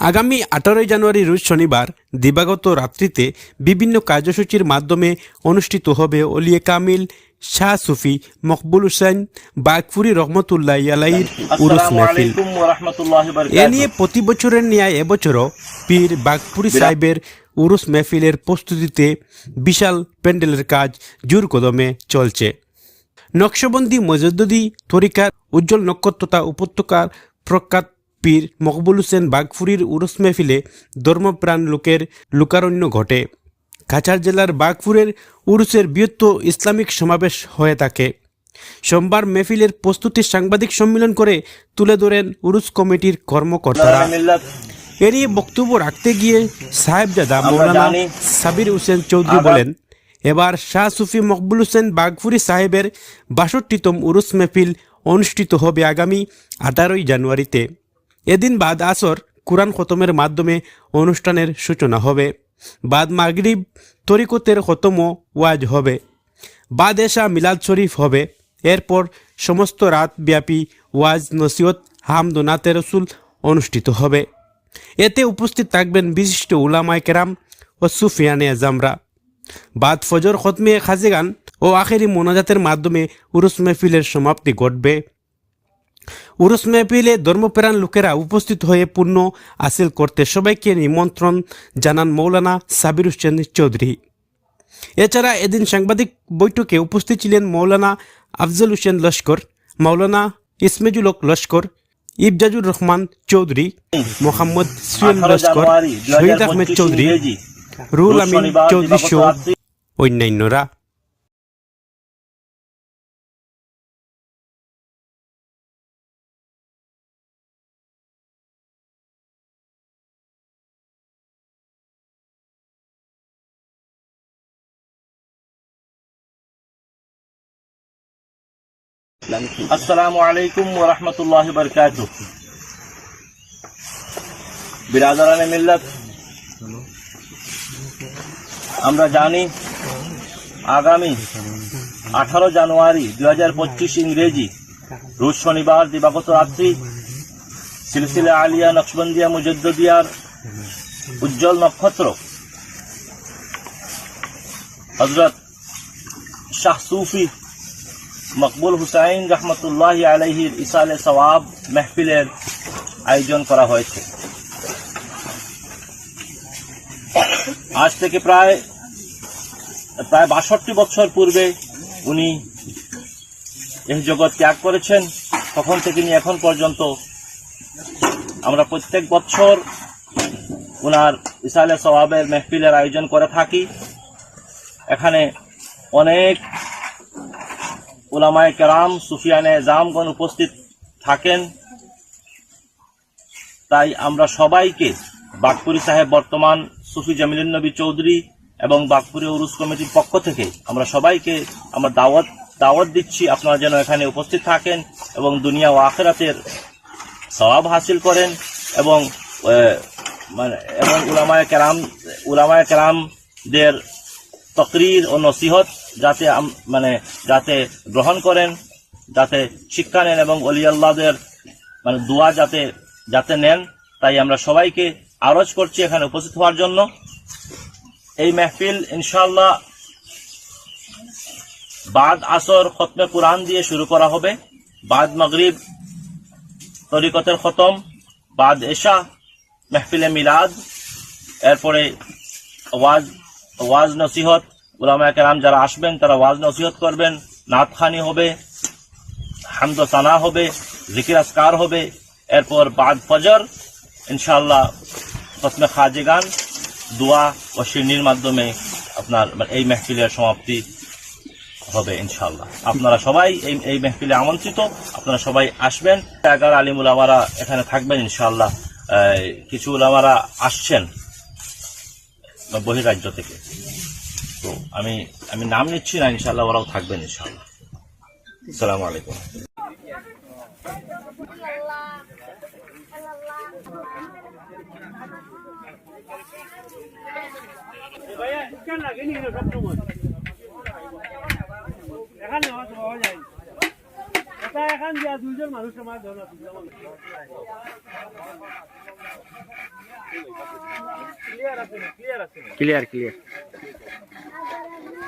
আগামী আঠারোই জানুয়ারি রোজ শনিবার দিবাগত রাত্রিতে বিভিন্ন কার্যসূচির মাধ্যমে অনুষ্ঠিত হবে অলিয়ে কামিল শাহ সুফি মকবুল হুসেন বাগফুরি রহমতুল্লাহ আলাইর উরুস মেহফিল। এ নিয়ে প্রতি বছরের ন্যায় এবছরও পীর বাগপুরি সাহেবের উরুস মেহফিলের প্রস্তুতিতে বিশাল প্যান্ডেলের কাজ জোর কদমে চলছে। নকশবন্দি মজদ্দুদি তরিকার উজ্জ্বল নক্ষত্রতা উপত্যকার প্রখ্যাত পীর মকবুল হোসেন বাগফুরির উরুস মেহফিলে ধর্মপ্রাণ লোকের লোকারণ্য ঘটে। কাছাড় জেলার বাগপুরের উরুসের বৃহত্তর ইসলামিক সমাবেশ হয়ে থাকে। সোমবার মেহফিলের প্রস্তুতি সাংবাদিক সম্মেলন করে তুলে ধরেন উরুস কমিটির কর্মকর্তারা। এরই বক্তব্য রাখতে গিয়ে সাহেবজাদা মৌলানা সাবির হোসেন চৌধুরী বলেন এবার শাহ সুফি মকবুল হোসেন বাগফুরি সাহেবের বাষট্টিতম উরুস মেহফিল অনুষ্ঠিত হবে আগামী আঠারোই জানুয়ারিতে। এদিন বাদ আসর কুরআন খতমের মাধ্যমে অনুষ্ঠানের সূচনা হবে। বাদ মাগরিব তরিকতের খতম ওয়াজ হবে। বাদ এশা মিলাদ শরীফ হবে। এরপর সমস্ত রাত ব্যাপী ওয়াজ, নসিহত হামদোনাতে রসুল অনুষ্ঠিত হবে। এতে উপস্থিত থাকবেন বিশিষ্ট উলামায় কেরাম ও সুফিয়ানে আজামরা। বাদ ফজর খতমে খাজিগান ও আখেরি মোনাজাতের মাধ্যমে উরুস মেহফিলের সমাপ্তি ঘটবে। উরুস মেহফিলে ধর্মপ্রাণ লোকেরা উপস্থিত হয়ে পূর্ণ হাসিল করতে সবাইকে নিমন্ত্রণ জানান মৌলানা সাবির হোসেন চৌধুরী। এছাড়া এদিন সাংবাদিক বৈঠকে উপস্থিত ছিলেন মৌলানা আফজল হোসেন লস্কর মৌলানা ইসমেজুল হক লস্কর ইবজাজুর রহমান চৌধুরী মোহাম্মদ সুয়েল 18 লস্কর শহীদ আহমেদ চৌধুরী রুল আমিন চৌধুরী সহ অন্যান্যরা। আসসালামু আলাইকুম ওয়া রাহমাতুল্লাহি ওয়া বারাকাতুহু বিরাদারানে মিল্লাত আমরা জানি আগামী আঠারো জানুয়ারি দুই হাজার পঁচিশ ইংরেজি রোজ শনিবার দিবাগত রাত্রি সিলসিলা আলিয়া নকশবন্দিয়া মুজদ্দিয়ার উজ্জ্বল নক্ষত্র হজরত শাহ সুফি মকবুল হুসাইন রহমতুল্লাহ আলহির ইসালে সওয়াব মেহফিলের আয়োজন করা হয়েছে। আজ থেকে প্রায় প্রায় বাষট্টি বছর পূর্বে উনি এই জগৎ ত্যাগ করেছেন। তখন থেকে নিয়ে এখন পর্যন্ত আমরা প্রত্যেক বছর ওনার ইসালে সওয়াবের মেহফিলের আয়োজন করে থাকি। এখানে অনেক ওলামায় কেরাম সুফিয়ানে জামগণ উপস্থিত থাকেন। তাই আমরা সবাইকে বাগপুরি সাহেব বর্তমান সুফি জামিলুন নবী চৌধুরী এবং বাগপুরি উরুস কমিটির পক্ষ থেকে আমরা সবাইকে আমরা দাওয়াত দাওয়াত দিচ্ছি। আপনারা যেন এখানে উপস্থিত থাকেন এবং দুনিয়া ও আখেরাতের সওয়াব হাসিল করেন এবং মানে এবং উলামায় কেরাম, উলামায় কেরামদের তকরির ও নসিহত যাতে মানে যাতে গ্রহণ করেন, যাতে শিক্ষা নেন এবং অলি আল্লাহদের মানে দোয়া যাতে যাতে নেন, তাই আমরা সবাইকে আরজ করছি এখানে উপস্থিত হওয়ার জন্য। এই মেহফিল ইনশাল্লাহ বাদ আসর খতমে কোরআন দিয়ে শুরু করা হবে। বাদ মগরিব তরিকতের খতম, বাদ এশা মেহফিলে মিলাদ, এরপরে ওয়াজ ওয়াজ নসিহত উলামা কেরাম যারা আসবেন, তারা ওয়াজ নসিহত করবেন, নাতখানি হবে, হামদ সানা হবে, জিকির আসকার হবে। এরপর বাদ ফজর, ইনশাআল্লাহ ফসমে খাজে গান দোয়া ও শিরনির মাধ্যমে আপনার মানে এই মেহফিলের সমাপ্তি হবে ইনশাল্লাহ আপনারা সবাই এই এই মেহফিলে আমন্ত্রিত, আপনারা সবাই আসবেন। এগারো আলিম উলামারা এখানে থাকবেন ইনশাল্লাহ কিছু উলামারা আসছেন বহিরাজ্য থেকে। তো আমি আমি নাম নিচ্ছি না ইনশাআল্লাহ ওরাও থাকবেন ইনশাআল্লাহ। আসসালামু আলাইকুম। এখানে পাওয়া যায় এটা এখান দিয়া দুইজন মানুষ আমার ধরো ক্লিয়ার আছে ক্লিয়ার আছে ক্লিয়ার ক্লিয়ার Agora